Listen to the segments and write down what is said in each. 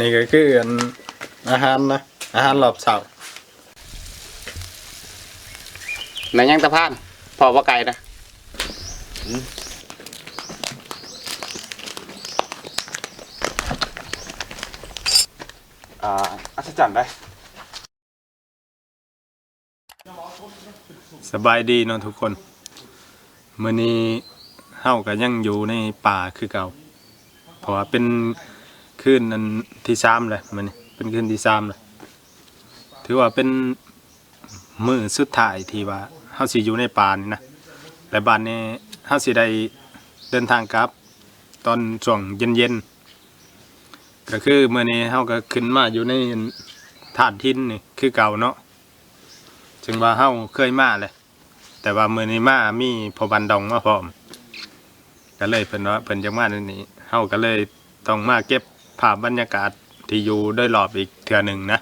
นี่ก็คืออันอาหารนะ อาหารรอบเช้าในยังตะพานพอว่าไกลนะอ่าอัศจรรย์ได้สบายดีเนาะทุกคนมื้อนี้เฮาก็ยังอยู่ในป่าคือเก่า เพราะว่าเป็น คืนอันที่3เลยมื้อนี้เป็นคืนที่3เลยถือว่าเป็นมือสุดท้ายที่ว่าเฮาสิอยู่ในป่านี่นะและบัดนี้เฮาสิได้เดินทางกลับ ตอนช่วงเย็นๆก็คือมื้อนี้เฮาก็ขึ้นมาอยู่ในธาตุทินนี่คือเก่าเนาะจึงว่าเฮาเคยมาเลยแต่ว่ามื้อนี้มามีพอบันดองมาพร้อมก็เลยเพิ่นว่าเพิ่นจังมาในนี้เฮาก็เลยต้องมาเก็บ ภาพบรรยากาศที่อยู่โดยรอบอีกเทื่อหนึ่งนะ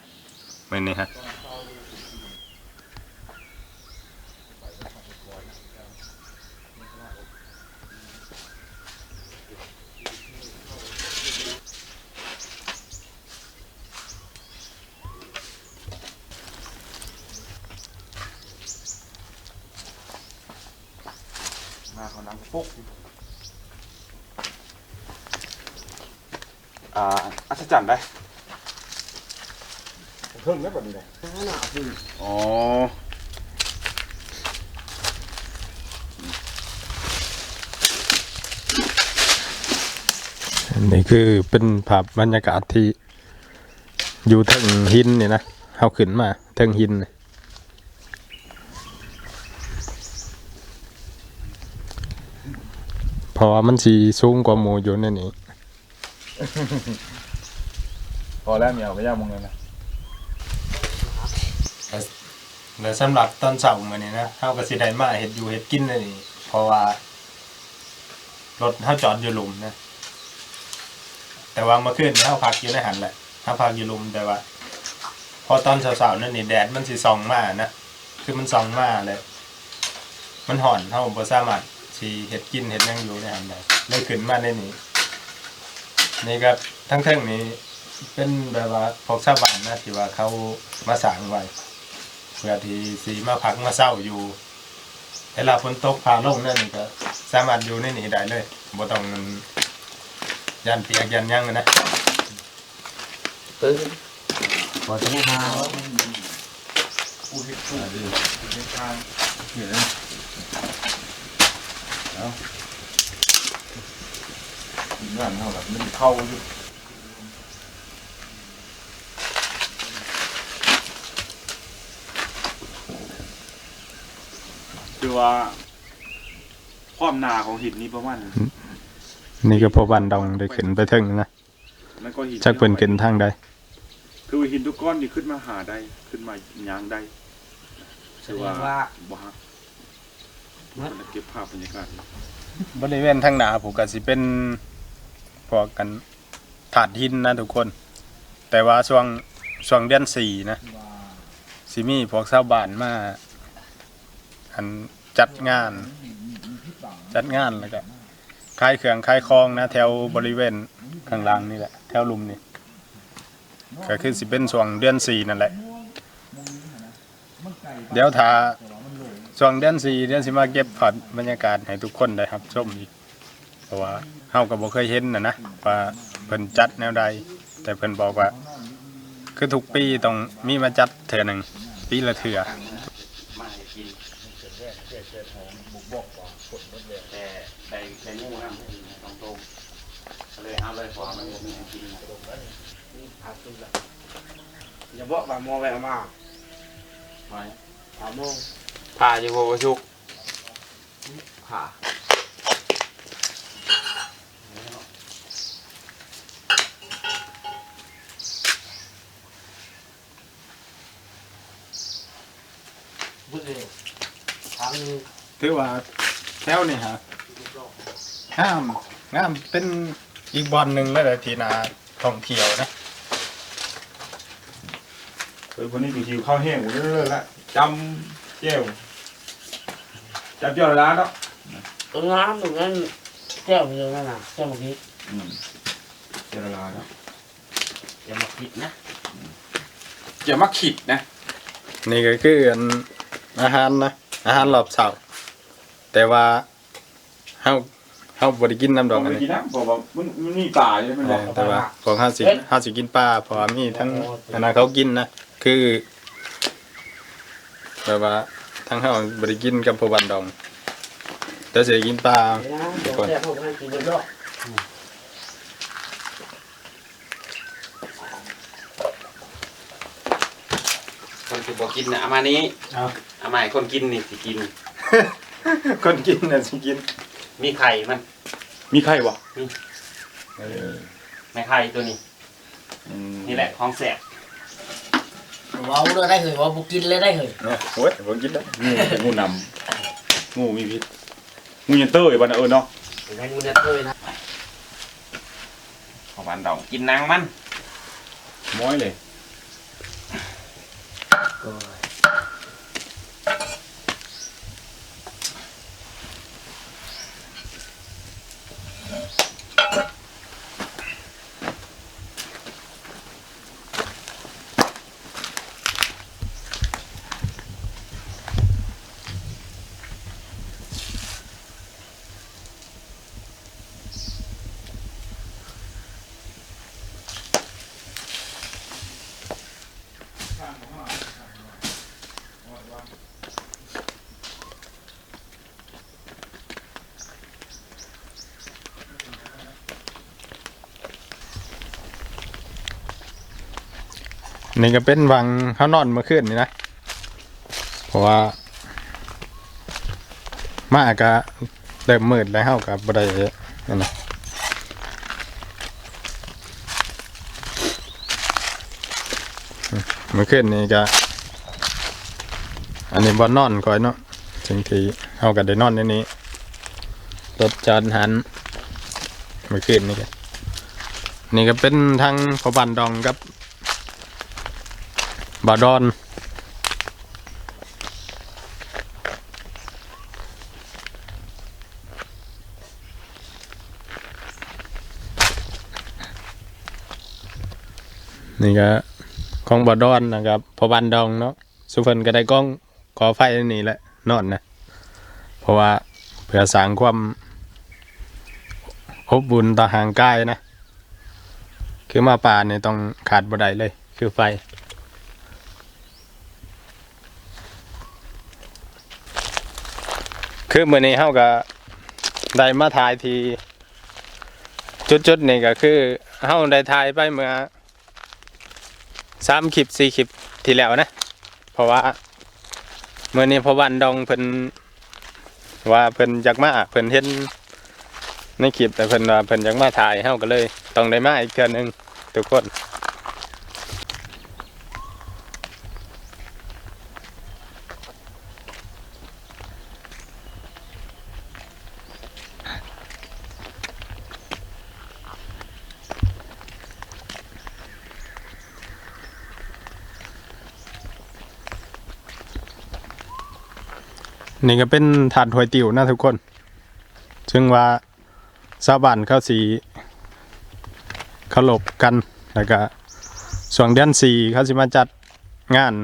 มื้อนี้ฮะมาเขาน้ำปุ๊ก อ่าอัศจรรย์ได้เพิ่มได้แบบนี้เลยอ๋ออันนี่คือเป็นภาพบรรยากาศที่อยู่เทิงหินนี่นะเฮาขึ้นมาเทิงหินนี่เพราะว่ามันสิสูงกว่าหมูอยู่ในนี้ พอแล้วเมียวไม่ากมองเลยนะแล้วสำหรับตอนเช้ามื้อนี้นะเฮาก็สิได้มาเฮ็ดอยู่เฮ็ดกินในนี่เพราะว่ารถเฮาจอดอยู่หลุมนะ แต่ว่าเมื่อคืนนี้เฮาพักอยู่ในหันแหละเฮาพักอยู่หลุมแต่ว่า พอตอนเช้าๆนั่นนี่แดดมันสิส่องมานะคือมันส่องมาเลย มันห่อนเฮาบ่สามารถสิเฮ็ดกินเฮ็ดหยังอยู่ในหันได้เลยขึ้นมาในนี้ นี่ก็ทั้งเทิงนี้เป็นแบบว่าพวกชาวบ้านนะที่ว่าเขามาสร้างไว้เพื่อที่สีมาพักมาเศร้าอยู่เวลาฝนตกพาลงนั่นนี่ก็สามารถอยู่ในนี้ได้เลยบ่ต้องยันเปียกยันหยังอะนะตึ้งพอจะไม่หากูเห็ดกูเห็ดทางเห็นไหมเอา งานเท่าแบบมันเข้าอยู่คือว่าความหนาของหินนี่ประมาณนี่ก็พอบันดองได้ขึ้นไปถึงนะแล้วก็หินจักเป็นขึ้นทางใดคือหินทุกก้อนนี่ขึ้นมาหาได้ขึ้นมายางได้แสดงว่าบ่ฮักมันเก็บภาพบรรยากาศบริเวณทางหน้าผมก็สิเป็น พวกกันถาดหินนะทุกคน แต่ว่าช่วงช่วงเดือนสี่นะสิมีพวกชาวบ้านมาอันจัดงาน จัดงานแล้วก็คายเครื่องคายคลองนะ แถวบริเวณข้างล่างนี่แหละ แถวลุมนี่ก็คือสิเป็นช่วงเดือนสี่นั่นแหละ เดี๋ยวถ้าช่วงเดือนสี่เดือนสิมาเก็บภาพบรรยากาศให้ทุกคนได้ครับชมอีก ราะว่าเฮาก็บ่เคยเห็นนะนะว่าเพิ่นจัดแนวใด แต่เพิ่นบอกว่า คือทุกปีต้องมีมาจัดเทื่อหนึ่งปีละเทื่อมาให้กินแต่แต่แต่งูน้ำต้องโตก็เลยเอาเลยพอมันมีให้กินอย่าบอกว่าโมแววมาไว้ถามโมผ่าอยู่บ่บ่ชุกผ่า บุญเลยทั้ง ถือว่าแถวนี่ฮะงามงามเป็นอีกบอนหนึ่งเลยแหละที่นาท่องเที่ยวนะเออคนนี้อยู่หิวข้าวแห้งหมดเลยละจำเจ้วจำเจ้าร้านแล้วตรงน้ำตรงนั้นแก้วอยู่นั่นน่ะแก้วเมื่อกี้เจ้าร้านแล้วแก้ผิดนะอย่ามาขิดนะ นี่ก็คืออันอาหารนะ อาหารรอบเช้า แต่ว่าเฮาเฮาบ่ได้กินน้ำดต้อองงอันไปนี้ กินน้ำบอกว่ามันมันมีป่าอยู่มันเอบอกอแต่ว่าของเฮาสิเฮาสิกินปลาเพราะว่ามีทั้งอันนั้นเขากินนะคือแบบว่าทั้งเฮาบ่ได้กินกับพวกบ้านดองแต่สิได้กินปลาเดี๋ยวนะเดี๋ยวแซ่บผมให้กินเยอะคนที่บ่กินน่ะเอามานี้เอาเอามาให้คนกินนี่สิกิน คนกินน่ะสิกิน มีไข่มัน มีใครวะเออแม่ไข่ตัวนี้ อืมนี่แหละของแสบๆว้าวเลยได้เหยว่าบุกินเลยได้เหยเนี่ยโอ้ยบ่กินได้งูเป็นงูนำงูมีพิษงูยันเต้ยบ้านนะเออเนาะเป็นให้มูเนตเลยนะของบ้านดองกินนางมันม้อยเลย นี่ก็เป็นวังเฮานอนเมื่อคืนนี่นะ เพราะว่า มาก็เริ่มมืดแล้วเฮาก็บ่ได้นั่นนะเมื่อคืนนี่ก็อันนี้บ่นอนก่อยเนาะถึงทีเฮาก็ได้นอนในนี้รถจอดหันเมื่อคืนนี่ก็นี่ก็เป็นทางพอบันดองกับ บาดอน นี่ก็ของบาดอนนะครับพอบันดองเนาะสุเพิ่นก็ได้กล้องขอไฟนี่แหละนอนนะ เพราะว่าเพื่อสร้างความอบบุญต่อห่างกายนะ คือมาป่าเนี่ยต้องขาดบ่ได้เลย คือไฟ คือมื้อนี้เฮาก็ได้มาถ่ายทีจุดๆนี่ก็คือเฮาได้ถ่ายไปเมื่อสามคลิปสี่คลิปที่แล้วนะ เพราะว่ามื้อนี้พอวันดองเพิ่นว่าเพิ่นอยากมาเพิ่นเห็นในคลิปแต่เพิ่นว่าเพิ่นอยากมาถ่ายเฮาก็เลย ต้องได้มาอีกเทื่อนึงทุกคน นี่ก็เป็นถาดหวยติ๋วนะทุกคน ซึ่งว่าชาวบ้านเขาสีเคารพกันแล้วก็ส่วนเดือนสี่เขาสิมาจัดงาน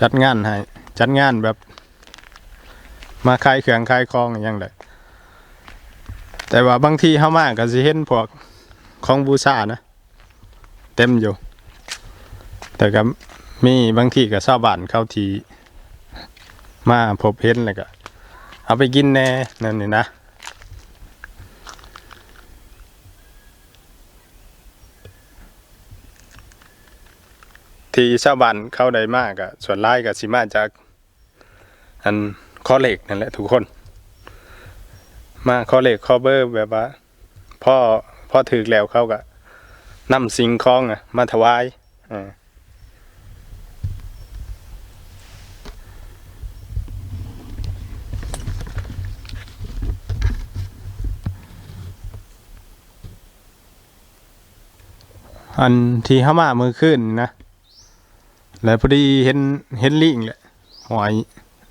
จัดงานให้จัดงานแบบมาขายเครื่องขายของอย่างไรแต่ว่าบางทีเข้ามาก็สิเห็นพวกของบูชานะ เต็มอยู่ แต่ก็มีบางทีก็ชาวบ้านเขาที มาพบเห็นแล้วก็ เอาไปกินแน่นั่นนี่นะที่ชาวบ้านเข้าได้มากอะส่วนร้ายกับสิมาจาก อันข้อเหล็กนั่นแหละทุกคน มาข้อเหล็กข้อเบอร์แบบว่าพ่อพ่อถือแล้วเขาก็นำสิ่งของอะมาถวายอ่า อันที่ห้ามามือขึ้นนะ แล้วพอดีเห็นเห็นลิงแหละหอย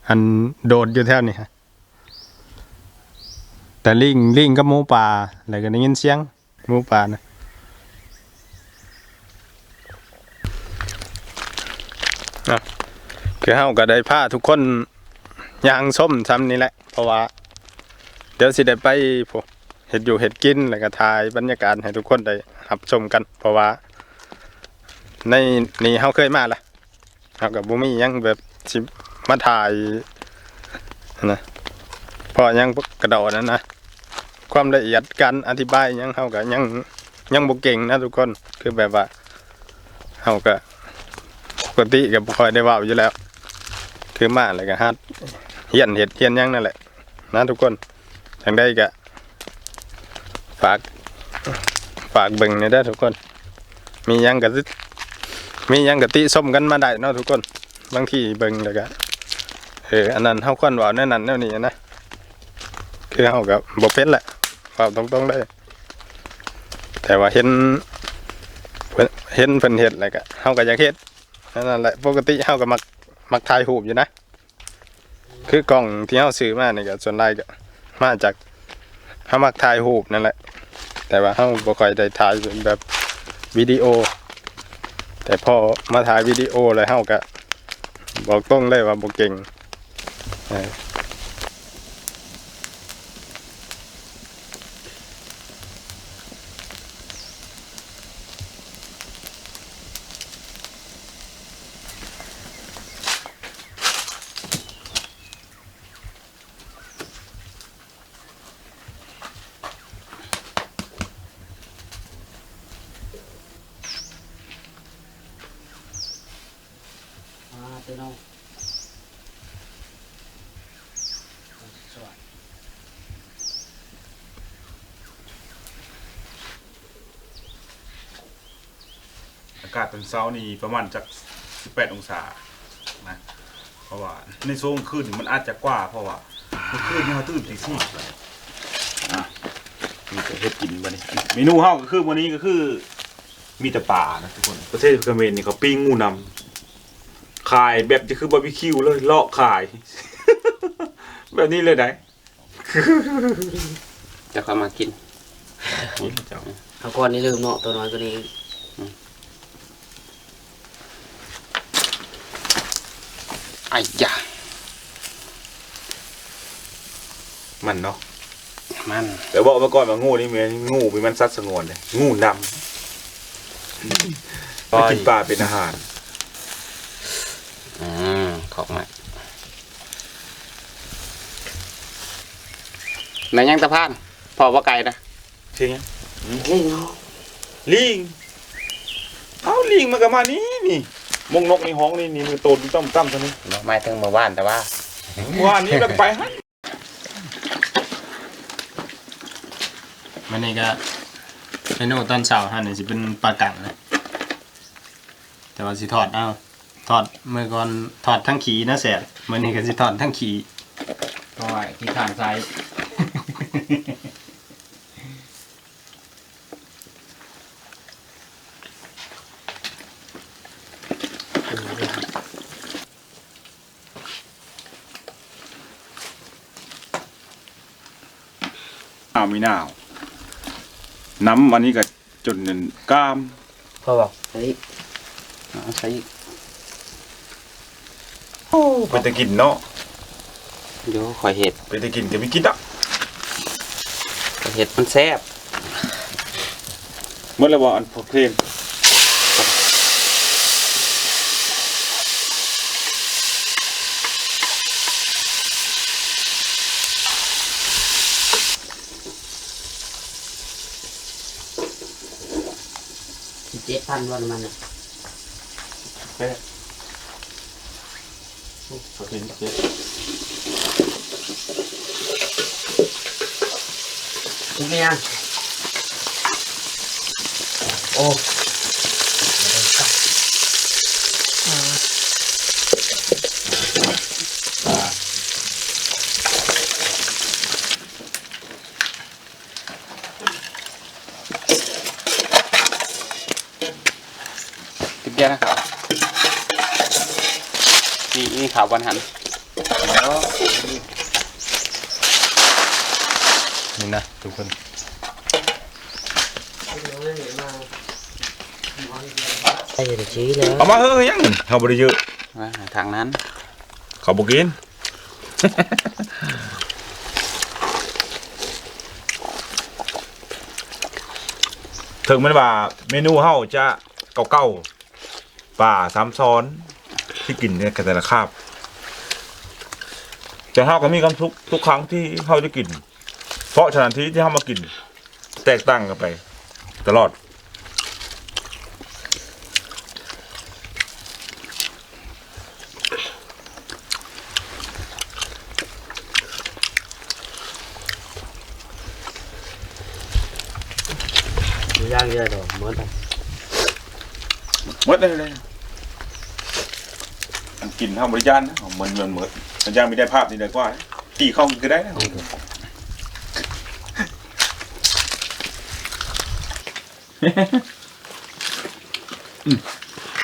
อันโดดอยู่แถวนี้ฮะแต่ลิงลิงก็มูป่าอะไรกันได้ยินเสียงมูป่านะคือเฮาก็ได้ผ้าทุกคนยางส้มซ้ำนี่แหละ เพราะว่า เดี๋ยวสิได้ไปผม เห็ดอยู่เห็ดกินแล้วก็ถ่ายบรรยากาศให้ทุกคนได้รับชมกัน เพราะว่า ในนี่เฮาเคยมาละเฮากับบ่มียังแบบสิมาถ่ายนะเพราะยังกระโดดนั่นนะความละเอียดการอธิบายยังเฮาก็ยังยังบ่เก่งนะทุกคนคือแบบว่าเฮาก็ปกติก็บ่ค่อยได้เว้าอยู่แล้ว คือมาแล้วก็ฮัดเฮียนเฮ็ดเฮียนยังนั่นแหละนะทุกคนทางได้ก็ ฝาก ฝากเบิ่งในอยเด้ทุกคน มียังก็มียังกะติส้มกันมาได้เนาะทุกคน บางทีเบิ่งแล้วก็เอออันนั้นเฮาควรเว้าแนวนั้นแนวนี้นะคือเฮาก็บ่เป็นแหละเว้าตรงๆเลยแต่ว่าเห็นเพิ่นเห็นเพิ่นเฮ็ดแล้วก็เฮาก็อยากเฮ็ดนั่นแหละปกติเฮาก็มักมักถ่ายรูปอยู่นะ คือกล้องที่เฮาซื้อมานี่ก็ส่วนใหญ่ก็มาจาก เฮามักถ่ายรูปนั่นแหละ แต่ว่าเฮาบ่ค่อยได้ถ่ายเป็นแบบวิดีโอ แต่พอมาถ่ายวิดีโอเลยเฮาก็บอกตรงเลยว่าบ่เก่งเออ อ่าตัวน้องสวย อากาศตอนเช้านี่ประมาณจาก 18 องศานะเพราะว่าในโซนคืนนี่มันอาจจะกว่า เพราะว่าเมื่อคืนนี่เราตื่นตีสี่อะมีแต่เฮ็ดกินบัดนี้เมนูเฮาก็คือวันนี้ก็คือ มีแต่ป่านะทุกคนประเทศเขมรนี่เขาปิ้งงูนำขายแบบจะคือบาร์บีคิวเลยเลาะขาย แบบนี้เลยได้จะเข้ามากิน เจ้าเอาก่อนนี่ลืมเนาะตัวน้อยตัวนี้ อ้ยามันเนาะมันแต่บอกมาก่อนว่างูนี่มันงูเป็นมันสัตว์สงวนเลยงูนำมากินปลาเป็นอาหาร อืมขอบมาในยังตะพาน พอว่าไกลนะใช่ไหมเฮ้ยเนาะลิงเอาลิงมันก็มานี่นี่ มงนกในห้องนี่นี่มือโตนตั้มตั้มเท่านี้บ่ไม่ถึงเมื่อวานแต่ว่าว่านี้แล้วก็ไปฮะมันนี่ก็เมนูตอนเช้าฮะนี่สิเป็นปลากังนะแต่ว่าสิทอดเอาทอดเมื่อก่อนทอดทั้งขีนะแสบมื้อนี้ก็สิทอดทั้งขีก็ที่ทางซ้ายอ้าวมีหนาว น้ำวันนี้ก็จนนั่นกล้ามพ่อบอกเฮ้ยเอาใส่อีกไปแตะกินเนาะเดี๋ยวข่อยเห็ดไปแตะกินก็ไม่กินอะข่อยเห็ดมันแซ่บเมื่อไรว่าอันพอเพลง สิบเจ็ด พันวันมันอะพอเพลงเจ็ดทุกเมียโอ้ ติดเดียวนะนี่นี่ข่าววันหันนี่นะทุกคนใช่จะชี้แล้วเอามาเฮ้ยยังเขาบริเยอะว่าทางนั้น เขาบอกกินถึงแมันว่าเมนูเฮาจะเก่าๆป่าซ้ำซ้อนที่กินเนี่ยกันแต่ละคาบ แต่เฮาก็มีความทุกข์ทุกครั้งที่เฮาจะกิน เพราะฉะนั้นที่ที่เฮามากิน แตกต่างกันไป ตลอดย่างเยอะดอกเหมือนกันหมดเลยเลยมันกินเท่าบริยานนะมันมันหมด มันยังไม่ได้ภาพนี่เลยกว่าตีข้าก็ได้นะ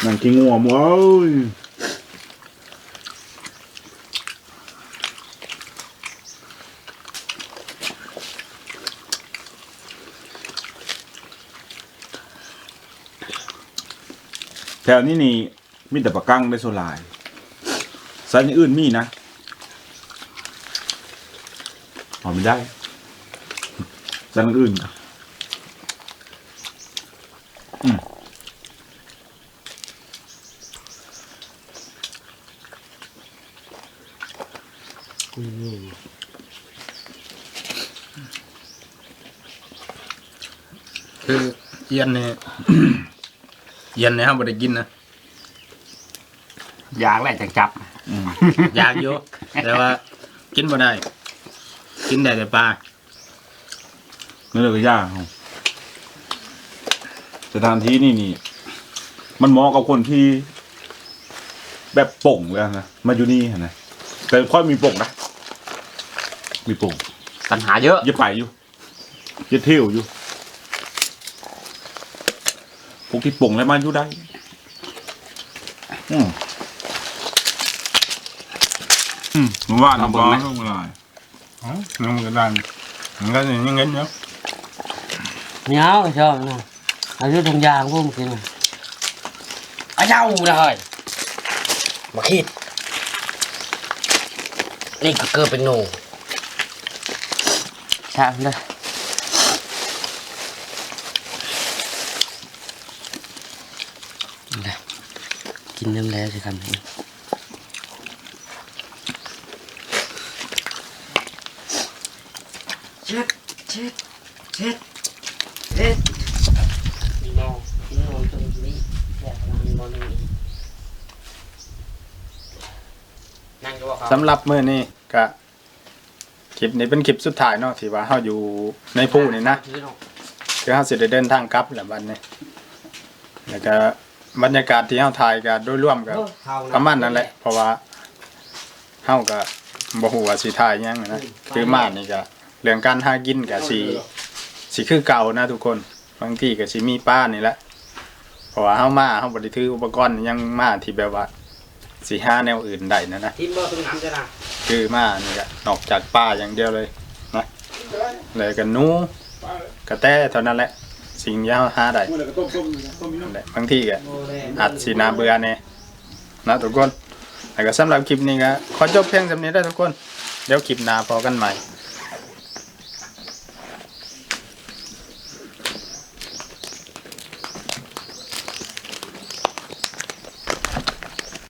นั่นกินงัวมั้ยแถวนี้นี่มีแต่ปลากั้งได้โซลายสายอย่างอื่นมีนะเอ๋อ ไม่ได้สายอย่างอื่นนะอืมคือเอียนเนี่ยเอียนเนี่ยห้ามบ่ได้กินนะอยากแหละจังจับอืมอยากอยู่แต่ว่ากินบ่ได้ กินได้แต่ปลานั่นเลยก็ยากครับสถานที่นี่นี่ มันเหมาะกับคนที่ แบบโป่งเลยนะมาอยู่นี่นะแต่ค่อยมีโป่งนะมีโป่งปัญหาเยอะอย่าไปอยู่อย่าเที่ยวอยู่พวกที่โป่งแล้วมาอยู่ได้ อืมอืมผมว่าเอาเบิ่งไหม น้ำลายอ๋อมันก็ได้มันก็ยังเงินอยู่เหนียวชอบนะอายุตรงยางพวกมึงกินน่ะอาเจ้าเลยมาคิด นี่ก็เกิดเป็นหนูใช่เลยกินน้ำแล้วจะทำให้ เช็ดเช็ดเช็ดเช็ดมีมองมีมองตรงนี้แบบมีมองตรงนี้นั่งก็ว่าเขาสำหรับมื้อนี้ก็คลิปนี้เป็นคลิปสุดท้ายเนาะที่ว่าเฮาอยู่ในภูนี่นะที่เนาะคือเฮาสิได้เดินทางกลับแหละบัดนี้แล้วก็บรรยากาศที่เฮาถ่ายก็โดยรวมก็ประมาณนั้นแหละ เพราะว่าเฮาก็บ่ฮู้ว่าสิถ่ายหยังนะคือมานี่ก็ เรื่องการหากินก็สิสิคือเก่านะทุกคนบางทีก็สิมีป้านี่แหละเพราะว่าเฮามาเฮาบ่ได้ถืออุปกรณ์หยังมาที่แบบว่าสิหาแนวอื่นได้นะนะทีมบ่ตรงน้ำจะนะคือมานี่ก็นอกจากป้าอย่างเดียวเลยนะเลยกันนูกระแตเท่านั้นแหละ สิ่งที่เฮาหาได้ นั่นแหละบางทีก็อาจสีนาเบื่อเนี่ยนะทุกคนแล้วก็สำหรับคลิปนี้ก็ขอจบเพียงสำนี้ได้อทุกคน เดี๋ยวคลิปหน้าพอกันใหม่